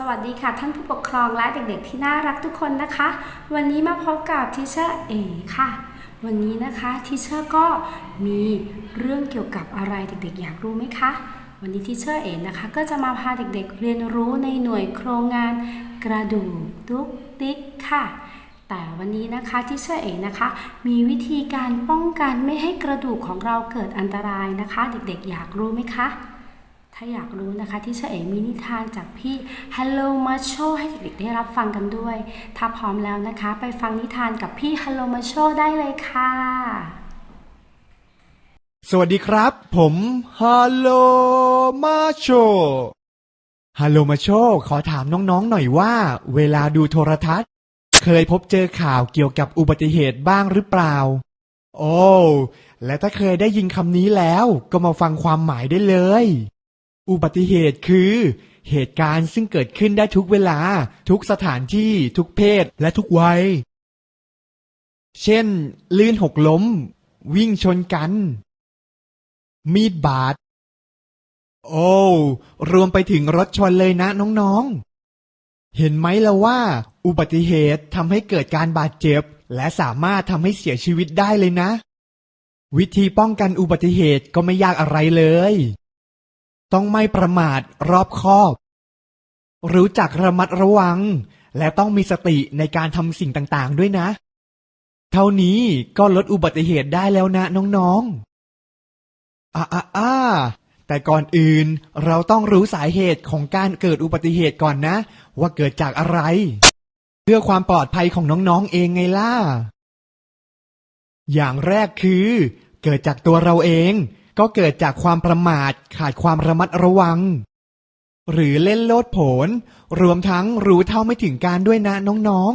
สวัสดีค่ะท่านผู้ปกครองและเด็กๆที่น่ารักทุกคนนะคะ วันนี้มาพบกับทิเชอร์เอค่ะ วันนี้นะคะทิเชอร์ก็มีเรื่องเกี่ยวกับอะไรเด็กๆ อยากรู้ไหมคะ วันนี้ทิเชอร์เอนะคะ ก็จะมาพาเด็กๆ เรียนรู้ในหน่วยโครงงานกระดูกตุ๊กติ๊กค่ะ แต่วันนี้นะคะที่เชอร์เอนะคะ มีวิธีการป้องกันไม่ให้กระดูกของเราเกิดอันตรายนะคะ เด็กๆ อยากรู้ไหมคะ ถ้าอยากรู้นะคะที่เชอเอมีนิทานจากพี่ Hello Macho ให้เด็กๆได้รับฟังกันด้วย ถ้าพร้อมแล้วนะคะ ไปฟังนิทานกับพี่ Hello Macho ได้เลยค่ะ สวัสดีครับ ผมฮัลโหลมาโชฮัลโหลมาโชขอถามน้องๆหน่อยว่า เวลาดูโทรทัศน์ เคยพบเจอข่าวเกี่ยวกับอุบัติเหตุบ้างหรือเปล่า โอ้และถ้าเคยได้ยินคำนี้แล้วก็มาฟังความหมายได้เลย อุบัติเหตุคือ เหตุการณ์ซึ่งเกิดขึ้นได้ทุกเวลา ทุกสถานที่ ทุกเพศ และทุกวัย เช่น ลื่นหกล้ม วิ่งชนกัน มีดบาด โอ้ รวมไปถึงรถชนเลยนะน้องๆ เห็นไหมล่ะว่า อุบัติเหตุทำให้เกิดการบาดเจ็บ และสามารถทำให้เสียชีวิตได้เลยนะ วิธีป้องกันอุบัติเหตุก็ไม่ยากอะไรเลย ต้องไม่ประมาทรอบคอบ รู้จักระมัดระวัง และต้องมีสติในการทำสิ่งต่างๆ ด้วยนะ เท่านี้ก็ลดอุบัติเหตุได้แล้วนะน้องๆอ่าอ่าอ่าแต่ก่อนอื่นเราต้องรู้สาเหตุของการเกิดอุบัติเหตุก่อนนะ ว่าเกิดจากอะไร เพื่อความปลอดภัยของน้องๆเองไงล่ะ อย่างแรกคือ เกิดจากตัวเราเอง ก็เกิดจากความประมาทขาดความระมัดระวัง หรือเล่นโลดโผนรวมทั้งรู้เท่าไม่ถึงการด้วยนะน้อง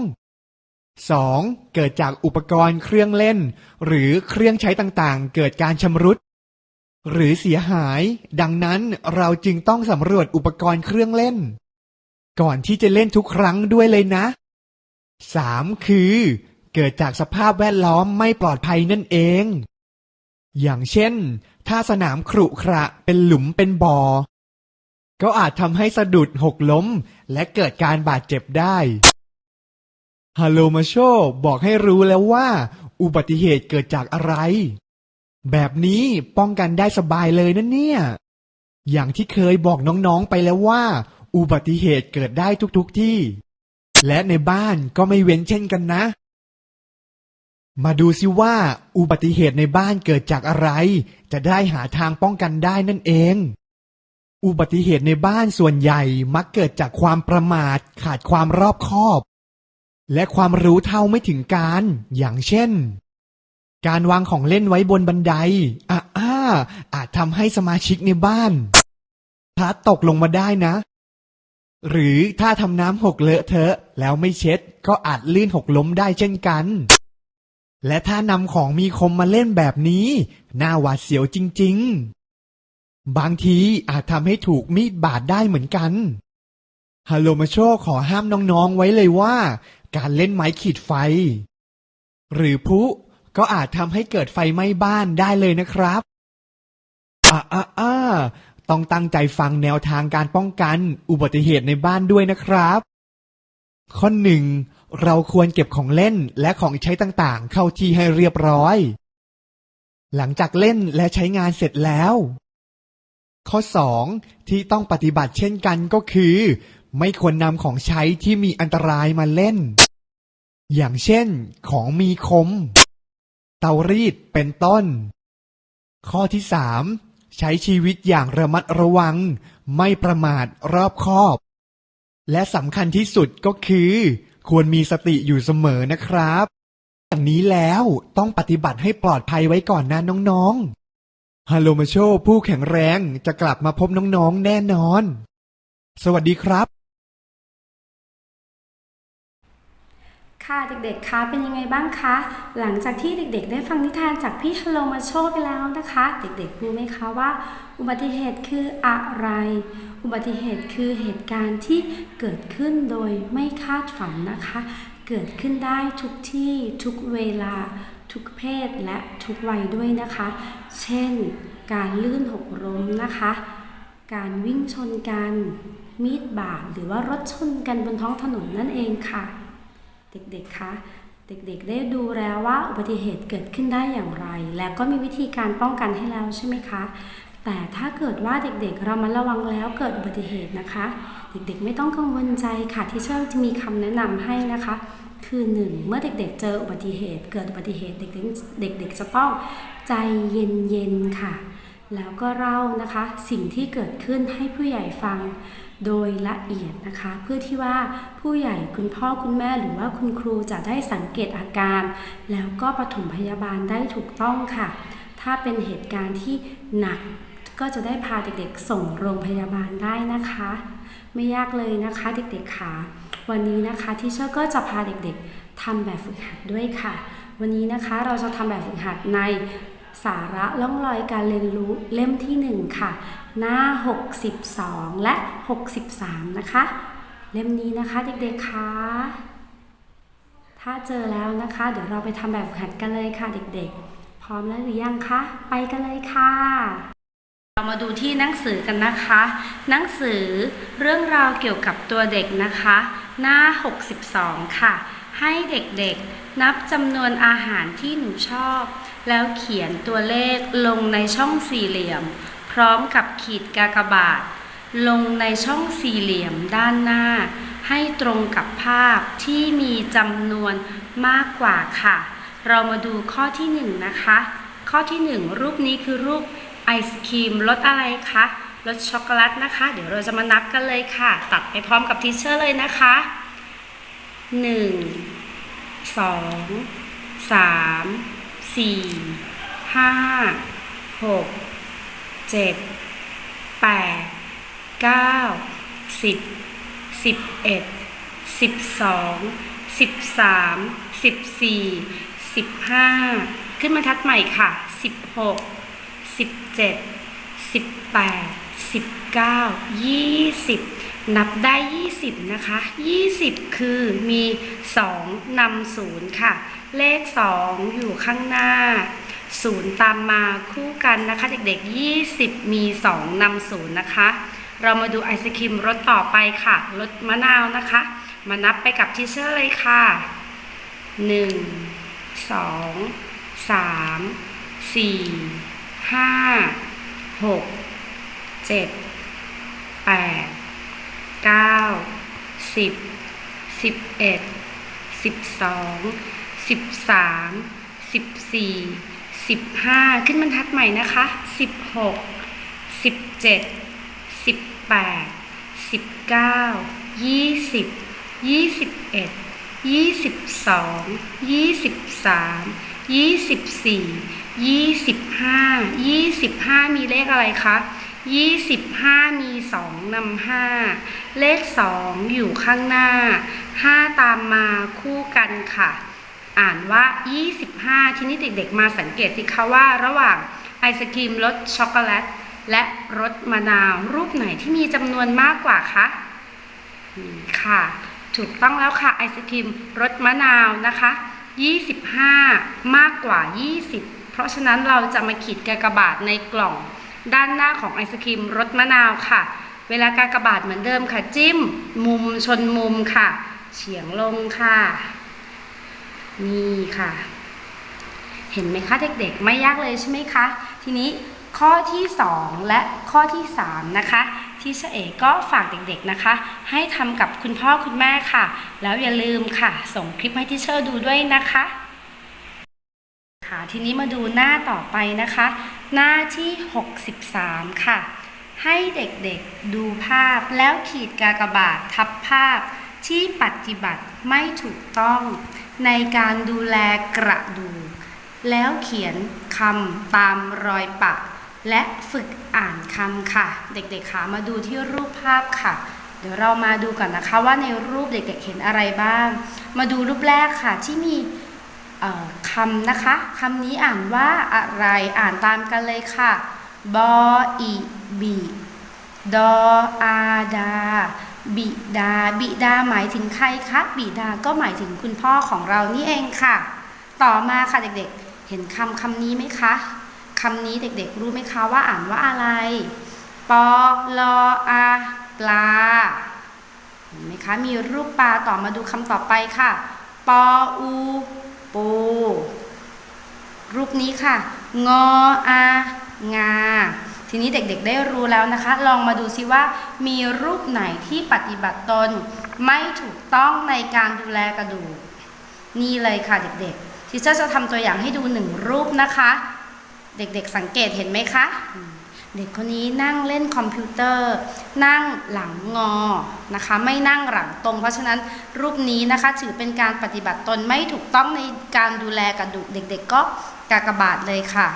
ๆ 2. เกิดจากอุปกรณ์เครื่องเล่น หรือเครื่องใช้ต่างๆ เกิดการชำรุด หรือเสียหาย ดังนั้นเราจึงต้องสำรวจอุปกรณ์เครื่องเล่น ก่อนที่จะเล่นทุกครั้งด้วยเลยนะ 3. คือ เกิดจากสภาพแวดล้อมไม่ปลอดภัยนั่นเอง อย่างเช่น ถ้าสนามขรุขระเป็นหลุมเป็นบ่อ ก็อาจทำให้สะดุดหกล้ม และเกิดการบาดเจ็บได้ฮัลโลมาโชบอกให้รู้แล้วว่า อุบัติเหตุเกิดจากอะไร แบบนี้ป้องกันได้สบายเลยนะเนี่ย อย่างที่เคยบอกน้องๆไปแล้วว่า อุบัติเหตุเกิดได้ทุกๆที่ และในบ้านก็ไม่เว้นเช่นกันนะ มาดูสิว่าอุบัติเหตุในบ้านเกิดจากอะไร จะได้หาทางป้องกันได้นั่นเอง อุบัติเหตุในบ้านส่วนใหญ่มักเกิดจากความประมาทขาดความรอบคอบ และความรู้เท่าไม่ถึงการ อย่างเช่น การวางของเล่นไว้บนบันไดอะอ้าอาจทำให้สมาชิกในบ้านพลัดตกลงมาได้นะ หรือถ้าทำน้ำหกเลอะเทอะ แล้วไม่เช็ดก็อาจลื่นหกล้มได้เช่นกัน และถ้านำของมีคมมาเล่นแบบนี้น่าหวาดเสียวจริง ๆ บางทีอาจทำให้ถูกมีดบาดได้เหมือนกันฮัลโลมาโชขอห้ามน้องๆไว้เลยว่า การเล่นไม้ขีดไฟ หรือพุก็อาจทำให้เกิดไฟไหม้บ้านได้เลยนะครับอ่าอ่าอ่าต้องตั้งใจฟังแนวทางการป้องกันอุบัติเหตุในบ้านด้วยนะครับ ข้อหนึ่ง เราควรเก็บของเล่นและของใช้ต่างๆ เข้าที่ให้เรียบร้อย หลังจากเล่นและใช้งานเสร็จแล้ว ข้อสองที่ต้องปฏิบัติเช่นกันก็คือ ไม่ควรนำของใช้ที่มีอันตรายมาเล่น อย่างเช่น ของมีคม เตารีดเป็นต้น ข้อที่สามใช้ชีวิตอย่างระมัดระวัง ไม่ประมาทรอบคอบ และสำคัญที่สุดก็คือ ควรมีสติอยู่เสมอนะครับอย่างนี้แล้วต้องปฏิบัติให้ปลอดภัยไว้ก่อนนะน้องๆฮัลโลมาโชผู้แข็งแรงจะกลับมาพบน้องๆแน่นอน สวัสดีครับ ค่ะเด็กๆ คะเป็นยังไงบ้างคะ หลังจากที่เด็กๆ ได้ฟังนิทานจากพี่ฮัลโลมาโชไปแล้วนะคะ เด็กๆรู้ไหมคะว่า อุบัติเหตุคืออะไร อุบัติเหตุคือเหตุการณ์ที่เกิดขึ้นโดยไม่คาดฝันนะคะ เกิดขึ้นได้ทุกที่ทุกเวลา ทุกเพศและทุกวัยด้วยนะคะ เช่น การลื่นหกล้มนะคะ การวิ่งชนกัน มีดบาดหรือว่ารถชนกันบนท้องถนนนั่นเองค่ะ เด็กๆคะเด็กๆ ได้ดูแล้วว่าอุบัติเหตุเกิดขึ้นได้อย่างไร และก็มีวิธีการป้องกันให้แล้วใช่ไหมคะ แต่ถ้าเกิดว่าเด็กๆ เรามาระวังแล้วเกิดอุบัติเหตุนะคะ เด็กๆ ไม่ต้องกังวลใจค่ะที่เชิญจะมีคำแนะนำให้นะคะ คือหนึ่งเมื่อเด็กๆ เจออุบัติเหตุ เกิดอุบัติเหตุเด็กๆเด็กๆจะต้องใจเย็นๆค่ะ แล้วก็เล่านะคะ สิ่งที่เกิดขึ้นให้ผู้ใหญ่ฟัง โดยละเอียดนะคะ เพื่อที่ว่าผู้ใหญ่คุณพ่อคุณแม่หรือว่าคุณครูจะได้สังเกตอาการ แล้วก็ปฐมพยาบาลได้ถูกต้องค่ะ ถ้าเป็นเหตุการณ์ที่หนักก็จะได้พาเด็กๆ ส่งโรงพยาบาลได้นะคะ ไม่ยากเลยนะคะเด็กๆค่ะวันนี้นะคะที่เชอร์ก็จะพาเด็กๆทำแบบฝึกหัดด้วยค่ะ วันนี้นะคะเราจะทำแบบฝึกหัดใน สาระล่องรอยการเรียนรู้เล่มที่ 1 ค่ะ หน้า 62 และ 63 นะคะ เล่มนี้นะคะเด็กๆคะถ้าเจอแล้วนะคะ เดี๋ยวเราไปทำแบบหัดกันเลยค่ะเด็กๆ พร้อมแล้วหรือยังคะ ไปกันเลยค่ะ เรามาดูที่หนังสือกันนะคะ หนังสือเรื่องราวเกี่ยวกับตัวเด็กนะคะ หน้า 62 ค่ะ ให้เด็กๆ นับจำนวนอาหารที่หนูชอบ แล้วเขียนตัวเลขลงในช่องสี่เหลี่ยม พร้อมกับขีดกากบาท ลงในช่องสี่เหลี่ยมด้านหน้า ให้ตรงกับภาพที่มีจำนวนมากกว่าค่ะ เรามาดูข้อที่หนึ่งนะคะ ข้อที่หนึ่งรูปนี้คือรูปไอศครีมรสอะไรคะรสช็อกโกแลตนะคะ เดี๋ยวเราจะมานับกันเลยค่ะ ตัดไปพร้อมกับทีเชอร์เลยนะคะ หนึ่งสองสามสี่ห้าหกเจ็ดแปดเก้าสิบสิบเอ็ดสิบสองสิบสามสิบสี่สิบห้าขึ้นมาทัดใหม่ค่ะสิบหกสิบเจ็ดสิบแปดสิบเก้ายี่สิบ นับได้ยี่สิบนะคะยี่สิบคือมีสองนำศูนย์ค่ะ เลขสองอยู่ข้างหน้า ศูนย์ตามมาคู่กันนะคะ เด็กๆ 20 มี 2นำศูนย์นะคะ เรามาดูไอศครีมรสต่อไปค่ะ รสมะนาวนะคะ มานับไปกับทีเชอร์เลยค่ะ 1 2 3 4 5 6 7 8 10 11 12สิบสามสิบสี่สิบห้าขึ้นบรรทัดใหม่นะคะสิบหกสิบเจ็ดสิบแปดสิบเก้ายี่สิบยี่สิบเอ็ดยี่สิบสองยี่สิบสามยี่สิบสี่ยี่สิบห้ายี่สิบห้ามีเลขอะไรคะ ยี่สิบห้ามีสองนำห้าเลขสองอยู่ข้างหน้าห้าตามมาคู่กันค่ะ อ่านว่า 25 ทีนี้เด็กๆ มาสังเกตสิคะว่าระหว่างไอศครีมรสช็อกโกแลต และรสมะนาว รูปไหนที่มีจำนวนมากกว่าคะนี่ค่ะ ถูกต้องแล้วค่ะ ไอศครีมรสมะนาวนะคะ 25 มากกว่า 20 เพราะฉะนั้นเราจะมาขีดกากบาทในกล่อง ด้านหน้าของไอศครีมรสมะนาวค่ะ เวลากากบาทเหมือนเดิมค่ะ จิ้ม มุมชนมุมค่ะ เฉียงลงค่ะ นี่ค่ะ เห็นไหมคะเด็กๆ ไม่ยากเลยใช่ไหมคะ ทีนี้ข้อที่ 2 และข้อที่ 3 นะคะ ที่เฉเอกก็ฝากเด็กๆนะคะ ให้ทำกับคุณพ่อคุณแม่ค่ะ แล้วอย่าลืมค่ะ ส่งคลิปให้ที่เชอร์ดูด้วยนะคะค่ะทีนี้มาดูหน้าต่อไปนะคะ หน้าที่ 63 ค่ะ ให้เด็กๆดูภาพแล้วขีดกากบาททับภาพที่ปฏิบัติไม่ถูกต้อง ในการดูแลกระดูก แล้วเขียนคำตามรอยปะ และฝึกอ่านคำค่ะ เด็กๆคะมาดูที่รูปภาพค่ะ เดี๋ยวเรามาดูก่อนนะคะว่าในรูปเด็กๆเห็นอะไรบ้าง มาดูรูปแรกค่ะที่มี คำนะคะคำนี้อ่านว่าอะไรอ่านตามกันเลยค่ะบออีบีดออาดา บิดา บิดาหมายถึงใครคะบิดาก็หมายถึงคุณพ่อของเรานี่เองค่ะ ต่อมาค่ะเด็กๆ เห็นคำคำนี้ไหมคะคำนี้เด็กๆ รู้ไหมคะว่าอ่านว่าอะไร ปอลออาปลาเห็นไหมคะมีรูปปลาต่อมาดูคำต่อไปค่ะ ปออู ปู รูปนี้ค่ะ งออางา ทีนี้เด็กๆได้รู้แล้วนะคะ ลองมาดูซิว่า มีรูปไหนที่ปฏิบัติตน ไม่ถูกต้องในการดูแลกระดูก นี่เลยค่ะเด็กๆ ทีเชอร์จะทำตัวอย่างให้ดูหนึ่งรูปนะคะ เด็กๆสังเกตเห็นไหมคะ เด็กคนนี้นั่งเล่นคอมพิวเตอร์ นั่งหลังงอนะคะ ไม่นั่งหลังตรง เพราะฉะนั้นรูปนี้นะคะถือเป็นการปฏิบัติตนไม่ถูกต้องในการดูแลกระดูกเด็ก ๆ ก็กากบาทเลยค่ะ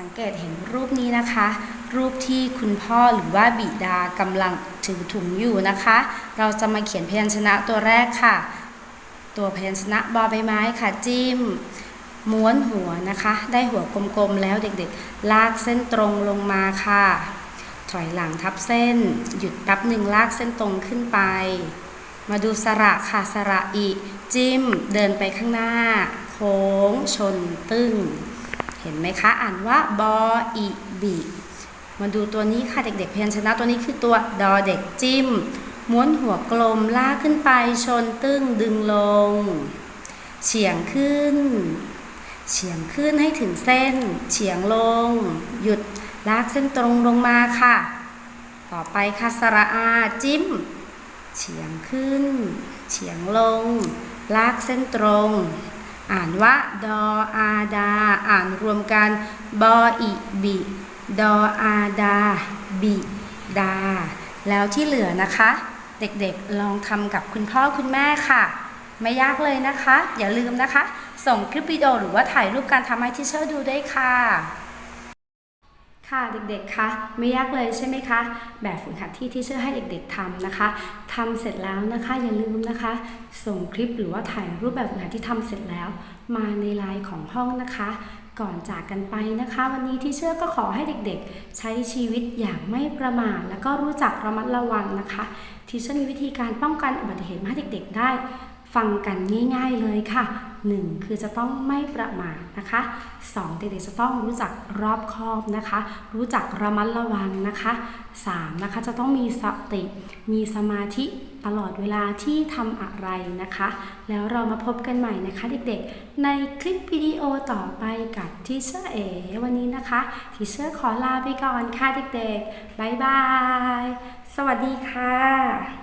สังเกตเห็นรูปนี้นะคะ รูปที่คุณพ่อหรือว่าบิดากำลังถือถุงอยู่นะคะ เราจะมาเขียนพยัญชนะตัวแรกค่ะ ตัวพยัญชนะบอใบไม้ค่ะจิ้ม ม้วนหัวนะคะ ได้หัวกลมๆแล้วเด็กๆ ลากเส้นตรงลงมาค่ะ ถอยหลังทับเส้น หยุดแป๊บหนึ่งลากเส้นตรงขึ้นไป มาดูสระค่ะสระอีจิ้ม เดินไปข้างหน้า โค้ง ชนตึ้ง เห็นไหมคะ อ่านว่าบออีบีมาดูตัวนี้ค่ะเด็กๆพยัญชนะตัวนี้คือตัวดอเด็กจิ้ม ม้วนหัวกลมลากขึ้นไปชนตึ้งดึงลง เฉียงขึ้น เฉียงขึ้นให้ถึงเส้น เฉียงลง หยุดลากเส้นตรงลงมาค่ะ ต่อไปค่ะสระอาจิ้ม เฉียงขึ้น เฉียงลง ลากเส้นตรง อ่านว่าดออาดา อ่านรวมกันบออิบิดออาดา บิดา แล้วที่เหลือนะคะ เด็กๆลองทำกับคุณพ่อคุณแม่ค่ะ ไม่ยากเลยนะคะ อย่าลืมนะคะ ส่งคลิปวิดีโอหรือว่าถ่ายรูปการทำให้ที่เชอร์ดูได้ค่ะ ค่ะเด็กๆคะไม่ยากเลยใช่ไหมคะ แบบฝึกหัดที่ที่เชื่อให้เด็กๆทำนะคะทำเสร็จแล้วนะคะอย่าลืมนะคะ ส่งคลิปหรือว่าถ่ายรูปแบบฝึกหัดที่ทำเสร็จแล้ว มาในไลน์ของห้องนะคะก่อนจากกันไปนะคะ วันนี้ที่เชื่อก็ขอให้เด็กๆ ใช้ชีวิตอย่างไม่ประมาทแล้วก็รู้จักระมัดระวังนะคะ ที่เชื่อมีวิธีการป้องกันอุบัติเหตุมาให้เด็กๆได้ ฟังกันง่าย ๆเลยค่ะ 1. คือจะต้องไม่ประมาทนะคะ 2. เด็กๆจะต้องรู้จักรอบคอบนะคะ รู้จักระมัดระวังนะคะ 3. นะคะจะต้องมีสติ มีสมาธิตลอดเวลาที่ทำอะไรนะคะ แล้วเรามาพบกันใหม่นะคะเด็กๆ ในคลิปวิดีโอต่อไปกับทิเชอร์เอวันนี้นะคะทิเชอร์ขอลาไปก่อนค่ะเด็กๆ บ๊ายบาย สวัสดีค่ะ